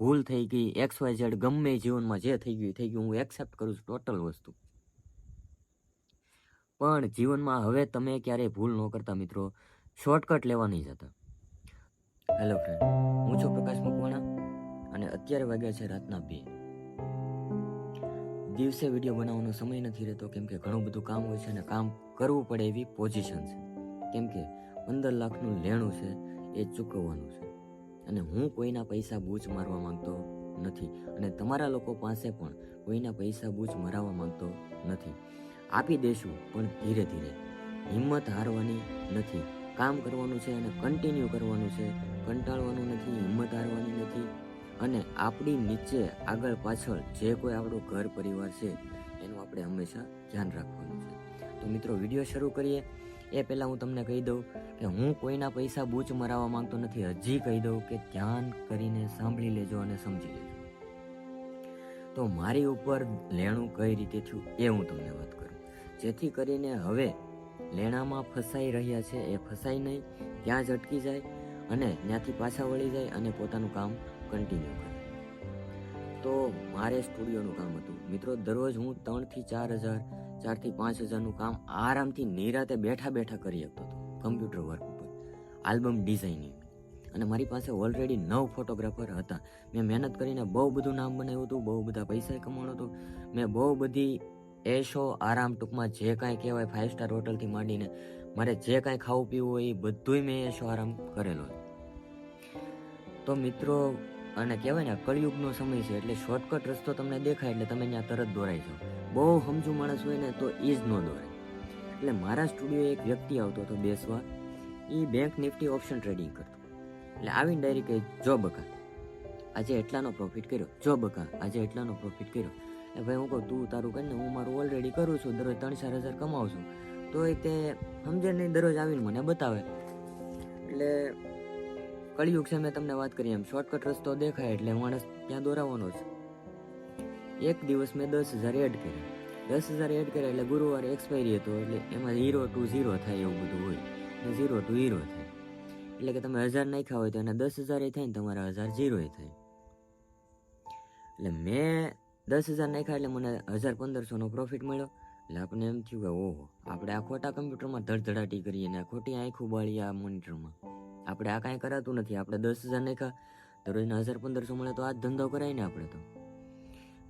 ભૂલ થઈ ગઈ એક્સ વાય ઝેડ ગમે જીવનમાં જે થઈ ગયું થઈ ગયું, હું એક્સેપ્ટ કરું છું ટોટલ વસ્તુ. પણ જીવનમાં હવે તમે ક્યારેય ભૂલ ન કરતા મિત્રો શોર્ટકટ લેવા નહીં જતા. હેલો ફ્રેન્ડ હું છું પ્રકાશ મકવાણા અને અત્યારે વાગ્યા છે રાતના બે. દિવસે વીડિયો બનાવવાનો સમય નથી રહેતો, કેમ કે ઘણું બધું કામ હોય છે અને કામ કરવું પડે એવી પોઝિશન છે. કેમ કે પંદર લાખનું લેણું છે એ ચૂકવવાનું છે. અને હું કોઈના પૈસા બૂચ મારવા માંગતો નથી અને તમારા લોકો પાસે પણ કોઈના પૈસા બૂચ મરાવવા માંગતો નથી. આપી દેશું પણ ધીરે ધીરે. હિંમત હારવાની નથી. કામ કરવાનું છે અને કન્ટિન્યુ કરવાનું છે. કંટાળવાનું નથી, હિંમત હારવાની નથી. અને આપણી નીચે આગળ પાછળ જે કોઈ આપણું ઘર પરિવાર છે, એનું આપણે હંમેશા ધ્યાન રાખવાનું છે. તો મિત્રો, વીડિયો શરૂ કરીએ. એ પહેલાં હું તમને કહી દઉં કે હું કોઈના પૈસા બૂચ મરાવવા માંગતો નથી. હજી કહી દઉં કે ધ્યાન કરીને સાંભળી લેજો અને સમજી લેજો. તો મારી ઉપર લેણું કઈ રીતે થયું એ હું તમને વાત કરું. જેથી કરીને હવે લેણામાં ફસાઈ રહ્યા છે. એ ફસાઈ નહીં, ત્યાં જ અટકી જાય અને ત્યાંથી પાછા વળી જાય અને પોતાનું કામ કન્ટિન્યુ કરે. તો મારે સ્ટુડિયોનું કામ હતું. મિત્રો, દરરોજ હું ત્રણથી ચાર હજાર ચારથી પાંચ હજારનું કામ આરામથી નિરાતે બેઠા બેઠા કરી શકતો હતો કમ્પ્યુટર વર્ક ઉપર. આલ્બમ ડિઝાઇનિંગ અને મારી પાસે ઓલરેડી નવ ફોટોગ્રાફર હતા. મેં મહેનત કરીને બહુ બધું નામ બનાવ્યું હતું, બહુ બધા પૈસા કમાણો હતો. મેં બહુ બધી એશો આરામ ટૂંકમાં જે કાંઈ કહેવાય ફાઇવ સ્ટાર હોટલથી માંડીને મારે જે કાંઈ ખાવું પીવું હોય એ બધુંય મેં એશો આરામ કરેલો તો મિત્રો, અને કહેવાય ને કળિયુગનો સમય છે એટલે શોર્ટકટ રસ્તો તમને દેખાય એટલે તમે ત્યાં તરત દોરાઈ જાઓ. બહુ સમજુ માણસ હોય ને તો એ જ ન દોરે એટલે મારા સ્ટુડિયો એક વ્યક્તિ આવતો હતો બેસવા. એ બેંક નિફ્ટી ઓપ્શન ટ્રેડિંગ કરતો. એટલે આવીને ડાયરી કહે, જો બકા, આજે એટલાનો પ્રોફિટ કર્યો. જો બકા, આજે એટલાનો પ્રોફિટ કર્યો. એ ભાઈ હું કહું, તું તારું કરીને હું મારું ઓલરેડી કરું છું. દરરોજ ત્રણ ચાર હજાર કમાવું છું. તોય તે સમજે નહીં, દરરોજ આવીને મને બતાવે. એટલે કળિયુગ છે મેં તમને વાત કરી એમ શોર્ટકટ રસ્તો દેખાય એટલે માણસ ત્યાં દોરાવાનો છે એક દિવસ મેં દસ હજાર એડ કર્યા. દસ હજાર એડ કર્યા એટલે ગુરુવારે એક્સપાયરી હતો એટલે એમાં ઝીરો ટુ ઝીરો થાય એવું બધું હોય. ને ઝીરો ટુ હીરો થાય. એટલે કે તમે હજાર નાખ્યા હોય તો એના દસ હજાર થાય ને તમારા હજાર ઝીરો થાય. એટલે મેં દસ હજાર નાખ્યા એટલે મને હજાર પંદરસોનો પ્રોફિટ મળ્યો. એટલે આપણને એમ થયું કે ઓહો, આપણે આ ખોટા કમ્પ્યુટરમાં ધડધડાટી કરીએ ને ખોટી આંખું બાળી આ મોનિટરમાં આપણે આ કાંઈ કરાતું નથી. આપણે દસ હજાર નાખ્યા દરરોજના હજાર પંદરસો મળે તો આ જ ધંધો કરાય ને આપણે તો.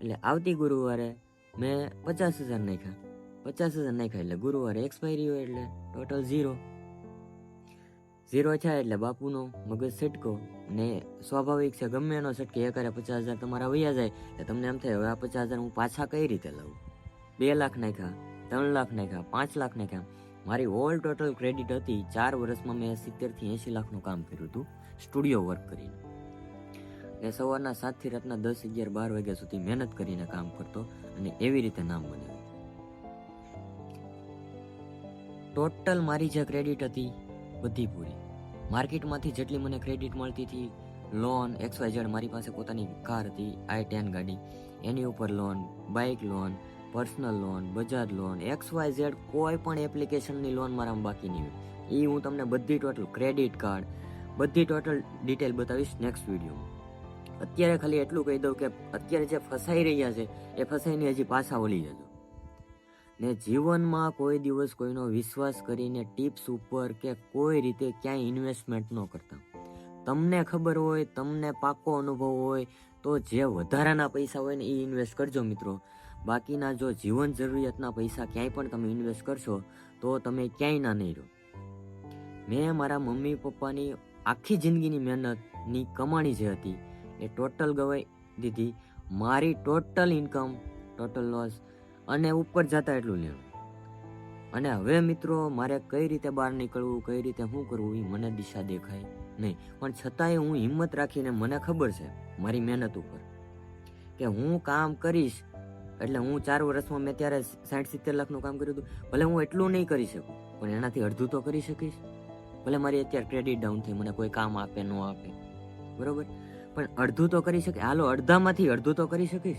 એટલે આવતી ગુરુવારે મેં પચાસ હજાર નાખ્યા. પચાસ હજાર નાખ્યા એટલે ગુરુવારે એક્સપાયરી હોય એટલે ટોટલ ઝીરો ઝીરો થાય એટલે બાપુનો મગજ છટકો ને સ્વાભાવિક છે ગમે એનો છટકે એકારે પચાસ હજાર તમારા વૈયા જાય, એટલે તમને એમ થાય, હવે આ પચાસ હજાર હું પાછા કઈ રીતે લઉં બે લાખ નાખ્યા, ત્રણ લાખ નાખ્યા, પાંચ લાખ નાખ્યા. મારી ઓલ ટોટલ ક્રેડિટ હતી, ચાર વર્ષમાં મેં સિત્તેરથી એંશી લાખનું કામ કર્યું હતું સ્ટુડિયો વર્ક કરીને. એ સવારના સાતથી રાતના દસ અગિયાર બાર વાગ્યા સુધી મહેનત કરીને કામ કરતો અને એવી રીતે નામ બનાવ્યું. ટોટલ મારી જે ક્રેડિટ હતી, બધી પૂરી. માર્કેટમાંથી જેટલી મને ક્રેડિટ મળતી હતી લોન એક્સ વાય ઝેડ મારી પાસે પોતાની કાર હતી આઈ ટેન ગાડી, એની ઉપર loan bike loan personal loan Bajaj loan X Y Z કોઈ પણ એપ્લિકેશનની લોન મારામાં બાકી નહીં એ હું તમને બધી ટોટલ ક્રેડિટ કાર્ડ બધી ટોટલ ડિટેલ બતાવીશ નેક્સ્ટ વિડીયોમાં અત્યારે ખાલી એટલું કહી દઉં કે અત્યારે જે ફસાઈ રહ્યા છે, એ ફસાઈને હજી પાછા વળી જજો. ને જીવનમાં કોઈ દિવસ કોઈનો વિશ્વાસ કરીને ટિપ્સ ઉપર કે કોઈ રીતે ક્યાંય ઇન્વેસ્ટમેન્ટ ન કરતા. તમને ખબર હોય, તમને પાકો અનુભવ હોય, તો જે વધારાના પૈસા હોય ને એ ઇન્વેસ્ટ કરજો મિત્રો. બાકીના જો જીવન જરૂરિયાતના પૈસા ક્યાંય પણ તમે ઇન્વેસ્ટ કરશો, તો તમે ક્યાંય ના નહીં રહો. મેં મારા મમ્મી પપ્પાની આખી જિંદગીની મહેનતની કમાણી જે હતી એ ટોટલ ગવાઈ દીધી. મારી ટોટલ ઇન્કમ ટોટલ લોસ અને ઉપર જતા એટલું લેવું અને હવે મિત્રો, મારે કઈ રીતે બહાર નીકળવું, કઈ રીતે શું કરવું એ મને દિશા દેખાય નહીં. પણ છતાંય હું હિંમત રાખીને મને ખબર છે, મારી મહેનત ઉપર, કે હું કામ કરીશ. એટલે હું ચાર વર્ષમાં મેં ત્યારે સાઠ સિત્તેર લાખનું કામ કર્યું હતું. ભલે હું એટલું નહીં કરી શકું, પણ એનાથી અડધું તો કરી શકીશ. ભલે મારી અત્યારે ક્રેડિટ ડાઉન થઈ, મને કોઈ કામ આપે, ન આપે. બરોબર? પણ અડધું તો કરી શકે. હાલો, અડધામાંથી અડધું તો કરી શકીશ.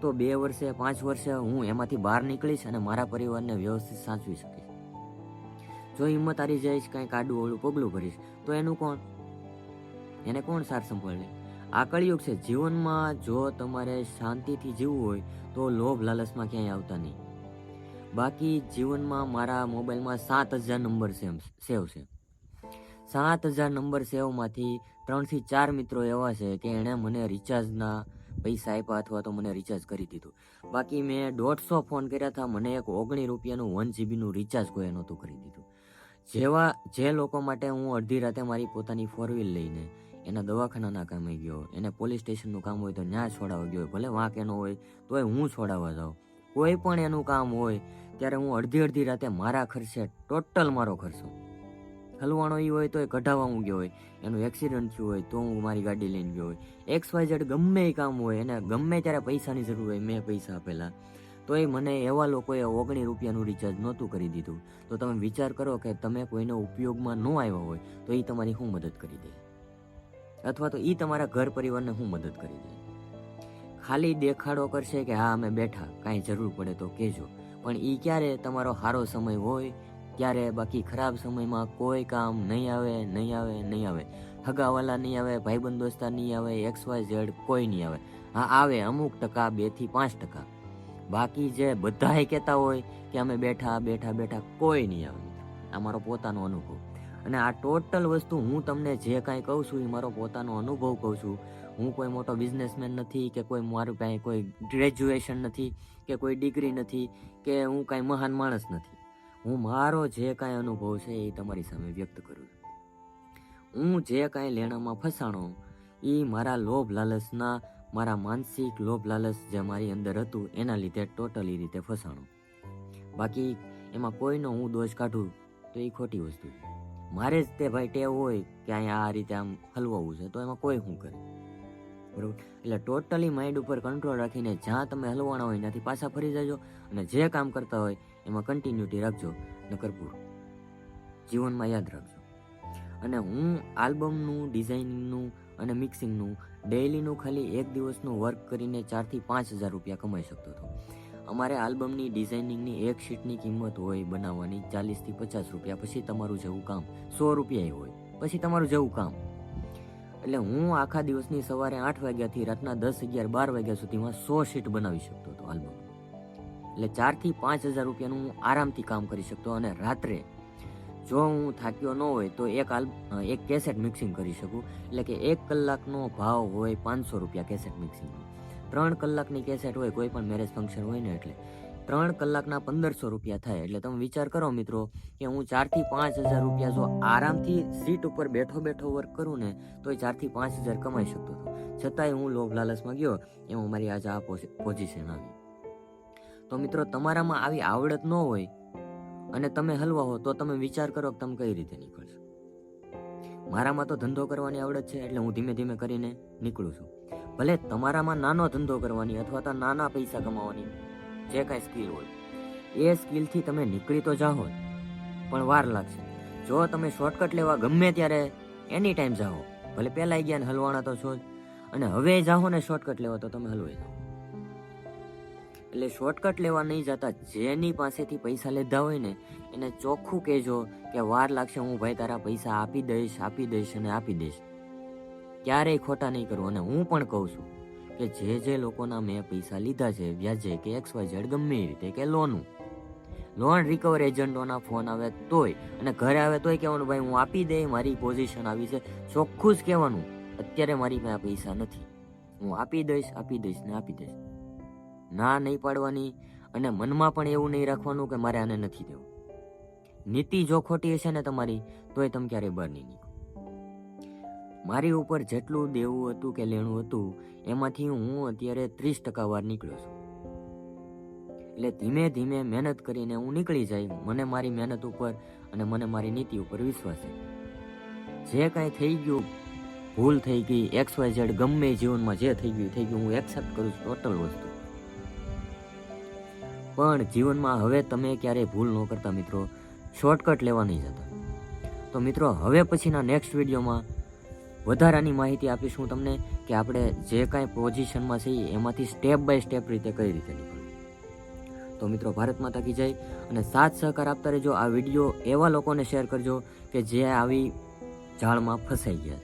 તો બે વર્ષે, પાંચ વર્ષે હું એમાંથી બહાર નીકળીશ અને મારા પરિવારને વ્યવસ્થિત સાચવી શકીશ. જો હિંમત હારી જઈશ કાંઈક આડું ઓળું પગલું ભરીશ, તો એનું કોણ? એને કોણ સાર સંભાળે? આ કળિયુગ છે. જીવનમાં જો તમારે શાંતિથી જીવવું હોય, તો લોભ લાલચમાં ક્યાંય આવતા નહીં. બાકી જીવનમાં મારા મોબાઈલમાં સાત હજાર નંબર સેમ સેવ છે. સાત હજાર નંબર સેવમાંથી ત્રણથી ચાર મિત્રો એવા છે કે એણે મને રિચાર્જના પૈસા આપ્યા અથવા તો મને રિચાર્જ કરી દીધું. બાકી મેં દોઢસો ફોન કર્યા હતા, મને એક ઓગણી રૂપિયાનું વન જીબીનું રિચાર્જ કોઈ નહોતું કરી દીધું. જેવા, જે લોકો માટે હું અડધી રાતે મારી પોતાની ફોર વ્હીલ લઈને એના દવાખાનાના કામે ગયો, એને પોલીસ સ્ટેશનનું કામ હોય તો ન્યાય છોડાવવા ગયો ભલે વાંક એનો હોય, તોય હું છોડાવવા જાઉં. કોઈ પણ એનું કામ હોય, ત્યારે હું અડધી અડધી રાતે મારા ખર્ચે ટોટલ મારો ખર્ચો. હલવાણો એ હોય તો એ કઢાવવા હું હોય. એનું એક્સિડન્ટ થયું હોય તો હું મારી ગાડી લઈને ગયો હોય. એક્સ વાય ઝેડ ગમે એ કામ હોય એને ગમે ત્યારે પૈસાની જરૂર હોય મેં પૈસા આપેલા. તો એ મને એવા લોકોએ ઓગણી રૂપિયાનું રિચાર્જ નહોતું કરી દીધું. તો તમે વિચાર કરો કે તમે કોઈનો ઉપયોગમાં ન આવ્યા હોય તો એ તમારી શું મદદ કરી દે? અથવા તો એ તમારા ઘર પરિવારને શું મદદ કરી દે? ખાલી દેખાડો કરશે કે હા, અમે બેઠા. કાંઈ જરૂર પડે તો કહેજો. પણ એ ક્યારે તમારો સારો સમય હોય ત્યારે બાકી ખરાબ સમયમાં કોઈ કામ નહીં આવે નહીં આવે નહીં આવે. હગાવાલા નહીં આવે, ભાઈબંધ દોસ્તા નહીં આવે, એક્સ વાય ઝેડ કોઈ નહીં આવે. હા, આવે અમુક ટકા, બેથી પાંચ ટકા. બાકી જે બધાએ કહેતા હોય કે અમે બેઠા બેઠા બેઠા કોઈ નહીં આવે. આ મારો પોતાનો અનુભવ. અને આ ટોટલ વસ્તુ હું તમને જે કાંઈ કહું છું એ મારો પોતાનો અનુભવ કહું છું. હું કોઈ મોટો બિઝનેસમેન નથી કે કોઈ મારું કાંઈ કોઈ ગ્રેજ્યુએશન નથી કે કોઈ ડિગ્રી નથી કે હું કાંઈ મહાન માણસ નથી. હું મારો જે કાંઈ અનુભવ છે એ તમારી સામે વ્યક્ત કરું હું જે કાંઈ લેણામાં ફસાણો, એ મારા લોભ લાલચના, મારા માનસિક લોભ લાલચ જે મારી અંદર હતું, એના લીધે ટોટલી રીતે ફસાણો. બાકી એમાં કોઈનો હું દોષ કાઢું તો એ ખોટી વસ્તુ મારે જ તે ભાઈ ટેવ હોય કે અહીંયા આ રીતે આમ હલવાવું છે, તો એમાં કોઈ શું કરે? બરોબર? એટલે ટોટલી માઇન્ડ ઉપર કંટ્રોલ રાખીને જ્યાં તમે હલવાના હોય ત્યાંથી પાછા ફરી જજો અને જે કામ કરતા હોય એમાં કન્ટિન્યુટી રાખજો, નકર પૂરું જીવનમાં યાદ રાખજો. અને હું આલ્બમનું, ડિઝાઇનિંગનું અને મિક્સિંગનું ડેઇલીનું ખાલી એક દિવસનું વર્ક કરીને ચારથી પાંચ હજાર રૂપિયા કમાઈ શકતો હતો. અમારે આલ્બમની ડિઝાઇનિંગની એક શીટની કિંમત હોય બનાવવાની ચાલીસથી પચાસ રૂપિયા, પછી તમારું જેવું કામ સો રૂપિયા હોય, પછી તમારું જેવું કામ. એટલે હું આખા દિવસની સવારે આઠ વાગ્યાથી રાતના દસ અગિયાર બાર વાગ્યા સુધીમાં સો શીટ બનાવી શકતો હતો આલ્બમ. એટલે ચારથી પાંચ હજાર રૂપિયાનું હું આરામથી કામ કરી શકતો અને રાત્રે જો હું થાક્યો ન હોય તો એક આલ, એક કેસેટ મિક્સિંગ કરી શકું. એટલે કે એક કલાકનો ભાવ હોય પાંચસો રૂપિયા કેસેટ મિક્સિંગનો ત્રણ કલાકની કેસેટ હોય, કોઈ પણ મેરેજ ફંક્શન હોય ને એટલે. ત્રણ કલાકના પંદરસો રૂપિયા થાય. એટલે તમે વિચાર કરો મિત્રો કે હું ચારથી પાંચ હજાર રૂપિયા જો આરામથી સીટ ઉપર બેઠો બેઠો વર્ક કરું ને, તો એ ચારથી પાંચ હજાર કમાઈ શકતો હતો. છતાંય હું લોભ લાલચમાં ગયો એમાં મારી આજે આ પોઝિશન આવી. તો મિત્રો, તમારામાં આવી આવડત ન હોય અને તમે હલવા હો, તો તમે વિચાર કરો કે તમે કઈ રીતે નીકળશો. મારામાં તો ધંધો કરવાની આવડત છે, એટલે હું ધીમે ધીમે કરીને નીકળું છું. ભલે તમારામાં નાનો ધંધો કરવાની અથવા તો નાના પૈસા કમાવાની જે કાંઈ સ્કિલ હોય, એ સ્કિલથી તમે નીકળી તો જાઓ પણ વાર લાગશે. જો તમે શોર્ટકટ લેવા ગમે ત્યારે એની ટાઈમ જાઓ, ભલે પહેલાં ગયા ને હલવાના તો છો જ, અને હવે જાઓ ને શોર્ટકટ લેવા, તો તમે હલવાઈ જાઓ. એટલે શોર્ટકટ લેવા નહીં જતા, જેની પાસેથી પૈસા લીધા હોય ને, એને ચોખ્ખું કહેજો કે વાર લાગશે હું ભાઈ તારા પૈસા આપી દઈશ આપી દઈશ અને આપી દઈશ. ક્યારેય ખોટા નહીં કરવું અને હું પણ કહું છું કે જે જે લોકોના મેં પૈસા લીધા છે, વ્યાજે કે એક્સ વાય ઝેડ, ગમે એ રીતે કે લોનું લોન રિકવર એજન્ટોના ફોન આવે તોય, અને ઘરે આવે તોય કહેવાનું, ભાઈ, હું આપી દે, મારી પોઝિશન આવી છે. ચોખ્ખું જ કહેવાનું, અત્યારે મારી પાસે પૈસા નથી. હું આપી દઈશ આપી દઈશ ને આપી દઈશ. ના નહીં પાડવાની અને મનમાં પણ એવું નહીં રાખવાનું કે મારે આને નથી દેવું. નીતિ જો ખોટી હશે ને તમારી, તોય તમે ક્યારેય બહાર નહીં નીકળો. મારી ઉપર જેટલું દેવું હતું કે લેણું હતું, એમાંથી હું અત્યારે ત્રીસ ટકા વાર નીકળ્યો છું. એટલે ધીમે ધીમે મહેનત કરીને હું નીકળી જાય, મને મારી મહેનત ઉપર અને મને મારી નીતિ ઉપર વિશ્વાસ છે. જે કાંઈ થઈ ગયું, ભૂલ થઈ ગઈ એક્સ વાય ઝેડ ગમે જીવનમાં જે થઈ ગયું થઈ ગયું, હું એક્સેપ્ટ કરું છું ટોટલ વસ્તુ. પણ જીવનમાં હવે તમે ક્યારેય ભૂલ ન કરતા મિત્રો. શોર્ટકટ લેવા નહીં જતા. તો મિત્રો, હવે પછીના નેક્સ્ટ વિડીયોમાં વધારાની માહિતી આપીશ તમને કે આપણે જે કાંઈ પોઝિશનમાં છીએ એમાંથી સ્ટેપ બાય સ્ટેપ રીતે કઈ રીતે નીકળવું તો મિત્રો, ભારત માતા કી જય અને સાથ સહકાર આપતા રહેજો. આ વીડિયો એવા લોકોને શેર કરજો કે જે આવી જાળમાં ફસાઈ ગયા.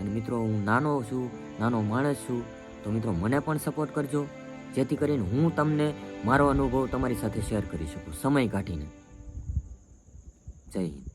અને મિત્રો, હું નાનો છું, નાનો માણસ છું, તો મિત્રો મને પણ સપોર્ટ કરજો. જેથી કરીને હું તમને મારો અનુભવ તમારી સાથે શેર કરી શકું. સમય કાઢીને. જય હિન્દ.